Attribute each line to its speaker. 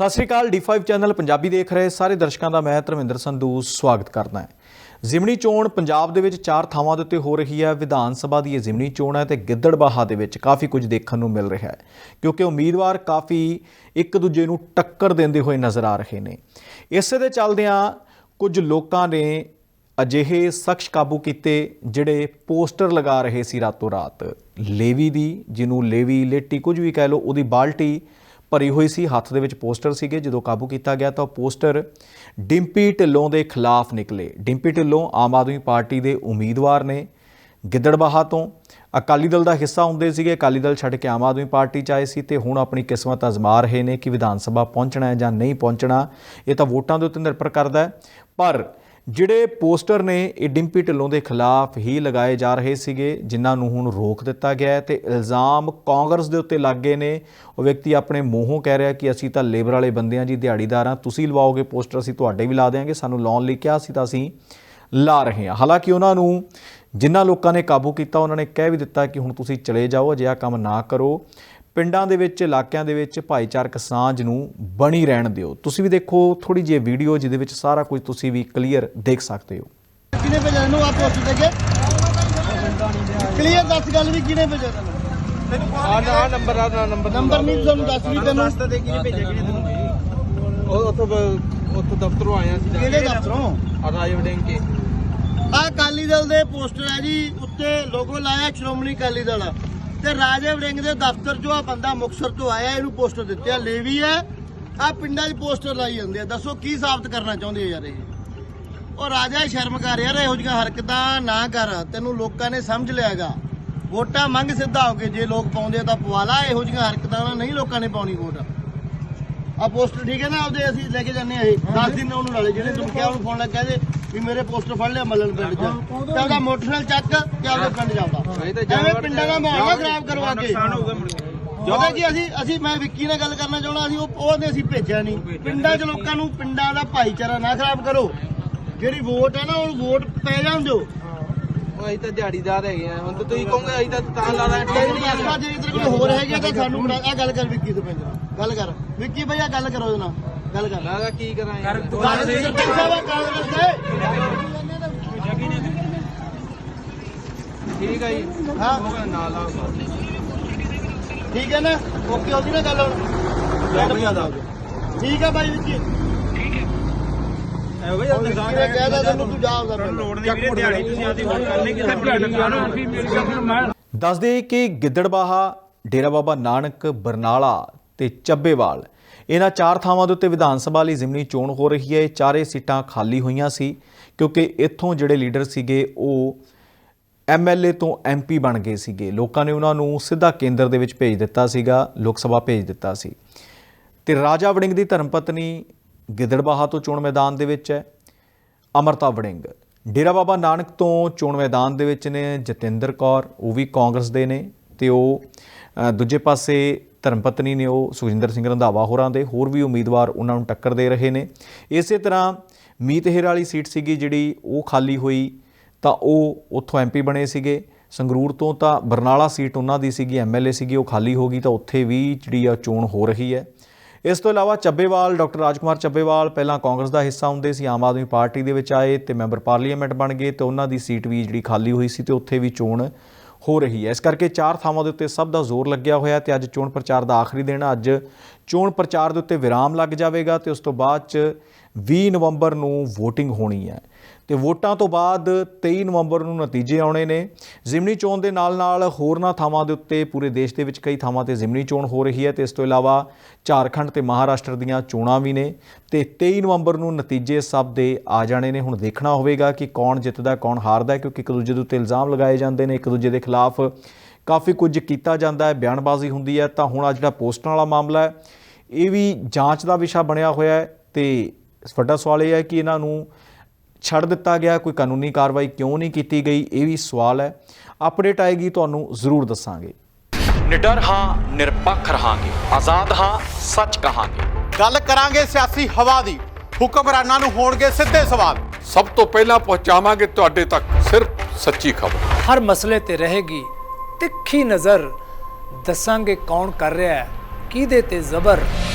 Speaker 1: ਸਤਿ ਸ਼੍ਰੀ ਅਕਾਲ D5 channel Punjabi ਦੇਖ ਰਹੇ ਸਾਰੇ ਦਰਸ਼ਕਾਂ ਦਾ ਮੈਂ ਧਰਮਿੰਦਰ ਸੰਧੂ ਸਵਾਗਤ ਕਰਦਾ ਹਾਂ। ਜ਼ਿਮਨੀ ਚੋਣ ਪੰਜਾਬ ਦੇ ਵਿੱਚ ਚਾਰ ਥਾਵਾਂ ਦੇ ਉੱਤੇ ਹੋ ਰਹੀ ਹੈ। ਵਿਧਾਨ ਸਭਾ ਦੀ ਇਹ ਜ਼ਿਮਨੀ ਚੋਣ ਹੈ ਤੇ ਗਿੱਦੜਬਾਹਾ ਦੇ ਵਿੱਚ ਕਾਫੀ ਕੁਝ ਦੇਖਣ ਨੂੰ ਮਿਲ ਰਿਹਾ ਹੈ, ਕਿਉਂਕਿ ਉਮੀਦਵਾਰ ਕਾਫੀ ਇੱਕ ਦੂਜੇ ਨੂੰ ਟੱਕਰ ਦਿੰਦੇ ਹੋਏ ਨਜ਼ਰ ਆ ਰਹੇ ਨੇ। ਇਸੇ ਦੇ ਚੱਲਦਿਆਂ ਕੁਝ ਲੋਕਾਂ ਨੇ ਅਜਿਹੇ ਸ਼ਖਸ ਕਾਬੂ ਕੀਤੇ, ਜਿਹੜੇ ਪੋਸਟਰ ਲਗਾ ਰਹੇ ਸੀ ਰਾਤੋਂ ਰਾਤ। ਲੇਵੀ ਦੀ, ਜਿਹਨੂੰ ਲੇਵੀ ਲੇਟੀ ਕੁਝ ਵੀ ਕਹਿ ਲਓ, ਉਹਦੀ ਬਾਲਟੀ ਭਰੀ ਹੋਈ ਸੀ, ਹੱਥ ਦੇ ਵਿੱਚ ਪੋਸਟਰ ਸੀਗੇ, ਜਦੋਂ ਕਾਬੂ ਕੀਤਾ ਗਿਆ ਤਾਂ ਉਹ ਪੋਸਟਰ ਡਿੰਪੀ ਢਿੱਲੋਂ ਦੇ ਖਿਲਾਫ ਨਿਕਲੇ। ਡਿੰਪੀ ਢਿੱਲੋਂ ਆਮ ਆਦਮੀ ਪਾਰਟੀ ਦੇ ਉਮੀਦਵਾਰ ਨੇ। ਗਿੱਦੜਬਾਹਾ ਤੋਂ ਅਕਾਲੀ ਦਲ ਦਾ ਹਿੱਸਾ ਹੁੰਦੇ ਸੀਗੇ। ਅਕਾਲੀ ਦਲ ਛੱਡ ਕੇ ਆਮ ਆਦਮੀ ਪਾਰਟੀ ਚ ਆਏ ਸੀ ਤੇ ਹੁਣ ਆਪਣੀ ਕਿਸਮਤ ਅਜ਼ਮਾ ਰਹੇ ਨੇ ਕਿ ਵਿਧਾਨ ਸਭਾ ਪਹੁੰਚਣਾ ਹੈ ਜਾਂ ਨਹੀਂ ਪਹੁੰਚਣਾ, ਇਹ ਤਾਂ ਵੋਟਾਂ ਦੇ ਉੱਤੇ ਨਿਰਭਰ ਕਰਦਾ ਹੈ। ਪਰ ਜਿਹੜੇ ਪੋਸਟਰ ਨੇ ਇਹ ਡਿੰਪੀ ਢਿੱਲੋਂ ਦੇ ਖਿਲਾਫ ਹੀ ਲਗਾਏ ਜਾ ਰਹੇ ਸੀਗੇ, ਜਿਨ੍ਹਾਂ ਨੂੰ ਹੁਣ ਰੋਕ ਦਿੱਤਾ ਗਿਆ ਹੈ ਤੇ ਇਲਜ਼ਾਮ ਕਾਂਗਰਸ ਦੇ ਉੱਤੇ ਲੱਗੇ ਨੇ। ਉਹ ਵਿਅਕਤੀ ਆਪਣੇ ਮੂੰਹੋਂ ਕਹਿ ਰਿਹਾ ਕਿ ਅਸੀਂ ਤਾਂ ਲੇਬਰ ਵਾਲੇ ਬੰਦੇ ਹਾਂ ਜੀ, ਦਿਹਾੜੀਦਾਰ ਹਾਂ ਤੁਸੀਂ ਲਵਾਓਗੇ ਪੋਸਟਰ, ਅਸੀਂ ਤੁਹਾਡੇ ਵੀ ਲਾ ਦੇਵਾਂਗੇ ਸਾਨੂੰ ਲਾਉਣ ਲਈ ਕਿਹਾ ਸੀ ਤਾਂ ਅਸੀਂ ਲਾ ਰਹੇ ਹਾਂ। ਹਾਲਾਂਕਿ ਉਹਨਾਂ ਨੂੰ ਜਿਨ੍ਹਾਂ ਲੋਕਾਂ ਨੇ ਕਾਬੂ ਕੀਤਾ, ਉਹਨਾਂ ਨੇ ਕਹਿ ਵੀ ਦਿੱਤਾ ਕਿ ਹੁਣ ਤੁਸੀਂ ਚਲੇ ਜਾਓ, ਅਜਿਹਾ ਕੰਮ ਨਾ ਕਰੋ। ਪਿੰਡਾਂ ਦੇ ਵਿੱਚ ਇਲਾਕਿਆਂ ਦੇ ਵਿੱਚ ਭਾਈਚਾਰਕ ਸਾਂਝ ਨੂੰ ਬਣੀ ਰਹਿਣ ਦਿਓ। ਤੁਸੀਂ ਵੀ ਦੇਖੋ ਥੋੜੀ ਜਿਹੀ ਵੀਡੀਓ ਜਿਹਦੇ ਵਿੱਚ ਸਾਰਾ ਕੁਝ ਤੁਸੀਂ ਵੀ ਕਲੀਅਰ ਦੇਖ ਸਕਦੇ ਹੋ।
Speaker 2: ਕਿਹਨੇ ਭੇਜਿਆ ਤੈਨੂੰ ਆ ਪੋਸਟ ਤੇ ਕੇ ਕਲੀਅਰ ਦੱਸ ਗੱਲ ਵੀ ਕਿਹਨੇ ਭੇਜਿਆ ਤੈਨੂੰ?
Speaker 3: ਆ ਨਾ ਨੰਬਰ ਆ ਨਾ ਨੰਬਰ।
Speaker 2: ਨੰਬਰ ਨਹੀਂ ਤੁਹਾਨੂੰ ਦੱਸ ਵੀ ਤੈਨੂੰ।
Speaker 3: ਰਸਤਾ ਦੇ ਕਿਹਨੇ ਭੇਜਿਆ ਕਿਹਨੇ ਤੈਨੂੰ ਉਹ ਉੱਥੋਂ ਉੱਥੋਂ ਦਫ਼ਤਰੋਂ ਆਇਆ ਸੀ।
Speaker 2: ਕਿਹੜੇ ਦਫ਼ਤਰੋਂ?
Speaker 3: ਆ ਰਾਜ ਵੜਿੰਗ ਕੇ।
Speaker 2: ਆ ਅਕਾਲੀ ਦਲ ਦੇ ਪੋਸਟਰ ਹੈ ਜੀ ਉੱਤੇ ਲੋਗੋ ਲਾਇਆ ਸ਼੍ਰੋਮਣੀ ਅਕਾਲੀ ਦਲ ਤੇ ਰਾਜੇ ਵੜਿੰਗ ਦੇ ਦਫ਼ਤਰ ਚੋਂ ਆ ਬੰਦਾ ਮੁਕਸਰ ਤੋਂ ਆਇਆ, ਇਹਨੂੰ ਪੋਸਟਰ ਦਿੱਤੇ ਆ, ਲੇਵੀ ਹੈ। ਆ ਪਿੰਡਾਂ 'ਚ ਪੋਸਟਰ ਲਾਈ ਜਾਂਦੇ ਆ। ਦੱਸੋ ਕੀ ਸਾਬਤ ਕਰਨਾ ਚਾਹੁੰਦੇ ਆ ਯਾਰ ਇਹ? ਉਹ ਰਾਜਾ ਸ਼ਰਮ ਕਰ ਯਾਰ, ਇਹੋ ਜਿਹੀਆਂ ਹਰਕਤਾਂ ਨਾ ਕਰ। ਤੈਨੂੰ ਲੋਕਾਂ ਨੇ ਸਮਝ ਲਿਆਗਾ ਵੋਟਾਂ ਮੰਗ ਸਿੱਧਾ ਹੋ ਕੇ ਜੇ ਲੋਕ ਪਾਉਂਦੇ ਆ ਤਾਂ ਪਵਾ ਲਾ। ਇਹੋ ਜਿਹੀਆਂ ਹਰਕਤਾਂ ਨਹੀਂ ਲੋਕਾਂ ਨੇ ਪਾਉਣੀ ਵੋਟ। ਆ ਪੋਸਟਰ ਠੀਕ ਹੈ ਨਾ ਆਪਦੇ ਅਸੀਂ ਲੈ ਕੇ ਜਾਂਦੇ ਆ ਇਹ। 10 ਦਿਨ ਉਹਨੂੰ ਨਾਲੇ ਜਿਹੜੇ ਤੁਹਾਨੂੰ ਕਿਹਾ ਉਹਨੂੰ ਫੋਨ ਲੱਗ ਕਹਿੰਦੇ ਵੀ ਮੇਰੇ ਪੋਸਟਰ ਫੜ ਲਿਆ ਮੱਲਣ ਪਿੰਡ ਚ। ਤੇ ਉਹਦਾ ਮੋਟਰਸਾਈਕਲ ਚੱਕ ਤੇ ਆਪਦੇ ਪਿੰਡ ਜਾਂਦਾ। ਐਵੇਂ ਪਿੰਡਾਂ ਦਾ ਮਾਹੌਲ ਨਾ ਖਰਾਬ ਕਰਵਾ ਕੇ।
Speaker 3: ਨੁਕਸਾਨ ਹੋਊਗਾ ਮੁੜ ਕੇ।
Speaker 2: ਕੀ ਅਸੀਂ ਅਸੀਂ ਮੈਂ ਵਿੱਕੀ ਨਾਲ ਗੱਲ ਕਰਨਾ ਚਾਹਣਾ ਅਸੀਂ ਉਹ ਉਹਨੇ ਅਸੀਂ ਭੇਜਿਆ ਨਹੀਂ। ਪਿੰਡਾਂ 'ਚ ਲੋਕਾਂ ਨੂੰ ਪਿੰਡਾਂ ਦਾ ਭਾਈਚਾਰਾ ਨਾ ਖਰਾਬ ਕਰੋ। ਜਿਹੜੀ ਵੋਟ ਹੈ ਨਾ ਉਹ ਵੋਟ ਪੈ ਜਾਣ ਦਿਓ।
Speaker 3: ਉਹ ਅਸੀਂ ਤਾਂ ਦਿਹਾੜੀਦਾਰ ਹੈਗੇ ਆ। ਹੁਣ ਤਾਂ ਤੁਸੀਂ ਕਹੋਗੇ ਅਸੀਂ ਤਾਂ ਤਾਂ ਲਾ ਰਹੇ
Speaker 2: ਦੱਸਦਾ ਜੇ ਤੇਰੇ ਕੋਲ ਹੋਰ ਹੈਗੇ ਤਾਂ ਸਾਨੂੰ ਆ ਗੱਲ ਕਰ ਵਿੱਕੀ ਤੋਂ ਪੈਂਦਾ ਗੱਲ ਕਰ। ਵਿੱਕੀ ਭਈਆ ਗੱਲ ਕਰੋ ਉਹਦੇ ਨਾਲ। ਗੱਲ ਕਰ।
Speaker 3: ਲਾਗਾ ਕੀ ਕਰਾਂ ਯਾਰ।
Speaker 2: ਗੱਲ ਸਰਪੰਚ ਸਾਹਿਬ ਆ, ਕਾਂਗਰਸ ਦੇ
Speaker 3: ਠੀਕ ਹੈ ਜੀ।
Speaker 2: ਹਾਂ।
Speaker 3: ਉਹ ਨਾਲ ਆ
Speaker 2: ਠੀਕ ਹੈ ਨਾ? ਓਕੇ ਉਹਦੀ ਨਾ ਗੱਲ ਹੁਣ। ਠੀਕ ਹੈ ਬਾਈ ਵਿੱਕੀ।
Speaker 3: ਐ ਬਈ
Speaker 2: ਉਹ ਵਿੱਕੀ ਨੇ ਕਹਿਦਾ ਤੈਨੂੰ ਤੂੰ ਜਾ ਉਹਦਾ ਪਿੰਡ।
Speaker 3: ਲੋੜ ਨਹੀਂ ਵੀਰੇ ਦਿਹਾੜੀ ਤੁਸੀਂ ਆਦੀ ਵੋਟ ਕਰਨੀ ਕਿਸੇ ਦਿਹਾੜੀ
Speaker 1: ਦੱਸਦੇ ਕਿ ਗਿੱਦੜਬਾਹਾ ਡੇਰਾ ਬਾਬਾ ਨਾਨਕ ਬਰਨਾਲਾ ਤੇ ਚੱਬੇਵਾਲ ਇਹਨਾਂ ਚਾਰ ਥਾਵਾਂ ਦੇ ਉੱਤੇ ਵਿਧਾਨ ਸਭਾ ਲਈ ਜ਼ਿਮਨੀ ਚੋਣ ਹੋ ਰਹੀ ਹੈ। ਇਹ ਚਾਰੇ ਸੀਟਾਂ ਖਾਲੀ ਹੋਈਆਂ ਸੀ ਕਿਉਂਕਿ ਇੱਥੋਂ ਜਿਹੜੇ ਲੀਡਰ ਸੀਗੇ ਉਹ ਐਮਐਲਏ ਤੋਂ ਐਮਪੀ ਬਣ ਗਏ ਸੀਗੇ। ਲੋਕਾਂ ਨੇ ਉਹਨਾਂ ਨੂੰ ਸਿੱਧਾ ਕੇਂਦਰ ਦੇ ਵਿੱਚ ਭੇਜ ਦਿੱਤਾ ਸੀਗਾ ਲੋਕ ਸਭਾ ਭੇਜ ਦਿੱਤਾ ਸੀ। ਤੇ ਰਾਜਾ ਵੜਿੰਗ ਦੀ ਧਰਮ ਪਤਨੀ ਗਿੱਦੜਬਾਹਾ ਤੋਂ ਚੋਣ ਮੈਦਾਨ ਦੇ ਵਿੱਚ ਹੈ। ਅਮਰਤਾ ਵੜਿੰਗ। ਡੇਰਾ ਬਾਬਾ ਨਾਨਕ ਤੋਂ ਚੋਣ ਮੈਦਾਨ ਦੇ ਵਿੱਚ ਨੇ, ਜਤਿੰਦਰ ਕੌਰ, ਉਹ ਵੀ ਕਾਂਗਰਸ ਦੇ ਨੇ ਤੇ ਉਹ ਦੂਜੇ ਪਾਸੇ ਧਰਮਪਤਨੀ ਨੇ ਉਹ ਸੁਖਜਿੰਦਰ ਸਿੰਘ ਰੰਧਾਵਾ ਹੋਰਾਂ ਦੇ, ਹੋਰ ਵੀ ਉਮੀਦਵਾਰ ਉਹਨਾਂ ਨੂੰ ਟੱਕਰ ਦੇ ਰਹੇ ਨੇ। ਇਸੇ ਤਰ੍ਹਾਂ ਮੀਤ ਹੇਰ ਵਾਲੀ ਸੀਟ ਸੀਗੀ ਜਿਹੜੀ ਉਹ ਖਾਲੀ ਹੋਈ ਤਾਂ ਉਹ ਉੱਥੋਂ ਐਮਪੀ ਬਣੇ ਸੀਗੇ। ਸੰਗਰੂਰ ਤੋਂ ਤਾਂ ਬਰਨਾਲਾ ਸੀਟ ਉਹਨਾਂ ਦੀ ਸੀਗੀ ਐਮਐਲਏ ਸੀਗੀ, ਉਹ ਖਾਲੀ ਹੋ ਗਈ ਤਾਂ ਉੱਥੇ ਵੀ ਜਿਹੜੀ ਆ ਚੋਣ ਹੋ ਰਹੀ ਹੈ। ਇਸ ਤੋਂ ਇਲਾਵਾ ਚੱਬੇਵਾਲ, ਡਾਕਟਰ ਰਾਜਕੁਮਾਰ ਚੱਬੇਵਾਲ ਪਹਿਲਾਂ ਕਾਂਗਰਸ ਦਾ ਹਿੱਸਾ ਹੁੰਦੇ ਸੀ, ਆਮ ਆਦਮੀ ਪਾਰਟੀ ਦੇ ਵਿੱਚ ਆਏ ਤੇ ਮੈਂਬਰ ਪਾਰਲੀਮੈਂਟ ਬਣ ਗਏ ਤੇ ਉਹਨਾਂ ਦੀ ਸੀਟ ਵੀ ਜਿਹੜੀ ਖਾਲੀ ਹੋਈ ਸੀ ਤੇ ਉੱਥੇ ਵੀ ਚੋਣ ਹੋ ਰਹੀ ਹੈ। ਇਸ ਕਰਕੇ ਚਾਰ ਥਾਵਾਂ ਦੇ ਉੱਤੇ ਸਭ ਦਾ ਜ਼ੋਰ ਲੱਗਿਆ ਹੋਇਆ ਤੇ ਅੱਜ ਚੋਣ ਪ੍ਰਚਾਰ ਦਾ ਆਖਰੀ ਦਿਨ ਅੱਜ ਚੋਣ ਪ੍ਰਚਾਰ ਦੇ ਉੱਤੇ ਵਿਰਾਮ ਲੱਗ ਜਾਵੇਗਾ ਤੇ ਉਸ ਤੋਂ ਬਾਅਦ ਚ 20 ਨਵੰਬਰ ਨੂੰ VOTING ਹੋਣੀ ਹੈ। ਤੇ ਵੋਟਾਂ ਤੋਂ ਬਾਅਦ 23 ਨਵੰਬਰ ਨੂੰ ਨਤੀਜੇ ਆਉਣੇ ਨੇ। ਜ਼ਿਮਨੀ ਚੋਣ ਦੇ ਨਾਲ-ਨਾਲ ਹੋਰਨਾਂ ਥਾਵਾਂ ਦੇ ਉੱਤੇ ਪੂਰੇ ਦੇਸ਼ ਦੇ ਵਿੱਚ ਕਈ ਥਾਵਾਂ ਤੇ ਜ਼ਿਮਨੀ ਚੋਣ ਹੋ ਰਹੀ ਹੈ ਤੇ ਇਸ ਤੋਂ ਇਲਾਵਾ ਝਾਰਖੰਡ ਤੇ ਮਹਾਰਾਸ਼ਟਰ ਦੀਆਂ ਚੋਣਾਂ ਵੀ ਨੇ ਤੇ 23 ਨਵੰਬਰ ਨੂੰ ਨਤੀਜੇ ਸਭ ਦੇ ਆ ਜਾਣੇ ਨੇ। ਹੁਣ ਦੇਖਣਾ ਹੋਵੇਗਾ ਕਿ ਕੌਣ ਜਿੱਤਦਾ, ਕੌਣ ਹਾਰਦਾ ਕਿਉਂਕਿ ਇੱਕ ਦੂਜੇ ਦੇ ਉੱਤੇ ਇਲਜ਼ਾਮ ਲਗਾਏ ਜਾਂਦੇ ਨੇ। ਇੱਕ ਦੂਜੇ ਦੇ ਖਿਲਾਫ ਕਾਫੀ ਕੁਝ ਕੀਤਾ ਜਾਂਦਾ ਹੈ, ਬਿਆਨਬਾਜ਼ੀ ਹੁੰਦੀ ਹੈ। ਤਾਂ ਹੁਣ ਆ ਜਿਹੜਾ ਪੋਸਟਾਂ ਵਾਲਾ ਮਾਮਲਾ ਹੈ, ਇਹ ਵੀ ਜਾਂਚ ਦਾ ਵਿਸ਼ਾ ਬਣਿਆ ਹੋਇਆ ਹੈ ਤੇ ਵੱਡਾ ਸਵਾਲ ਇਹ ਹੈ ਕਿ ਇਹਨਾਂ ਨੂੰ ਛੱਡ ਦਿੱਤਾ ਗਿਆ ਕੋਈ ਕਾਨੂੰਨੀ ਕਾਰਵਾਈ ਕਿਉਂ ਨਹੀਂ ਕੀਤੀ ਗਈ ਇਹ ਵੀ ਸਵਾਲ ਹੈ। ਅਪਡੇਟ ਆਏਗੀ ਤੁਹਾਨੂੰ ਜ਼ਰੂਰ ਦੱਸਾਂਗੇ। ਨਿਡਰ ਹਾਂ ਨਿਰਪੱਖ ਰਹਾਂਗੇ। ਆਜ਼ਾਦ ਹਾਂ ਸੱਚ ਕਹਾਂਗੇ।
Speaker 4: ਗੱਲ ਕਰਾਂਗੇ ਸਿਆਸੀ ਹਵਾ ਦੀ। ਹੁਕਮਰਾਨਾਂ ਨੂੰ ਹੋਣਗੇ ਸਿੱਧੇ ਸਵਾਲ।
Speaker 5: ਸਭ ਤੋਂ ਪਹਿਲਾਂ ਪਹੁੰਚਾਵਾਂਗੇ ਤੁਹਾਡੇ ਤੱਕ ਸਿਰਫ ਸੱਚੀ ਖਬਰ।
Speaker 6: ਹਰ ਮਸਲੇ ਤੇ ਰਹੇਗੀ ਤਿੱਖੀ ਨਜ਼ਰ। ਦੱਸਾਂਗੇ ਕੌਣ ਕਰ ਰਿਹਾ ਹੈ ਕਿਹਦੇ ਤੇ ਜ਼ਬਰ।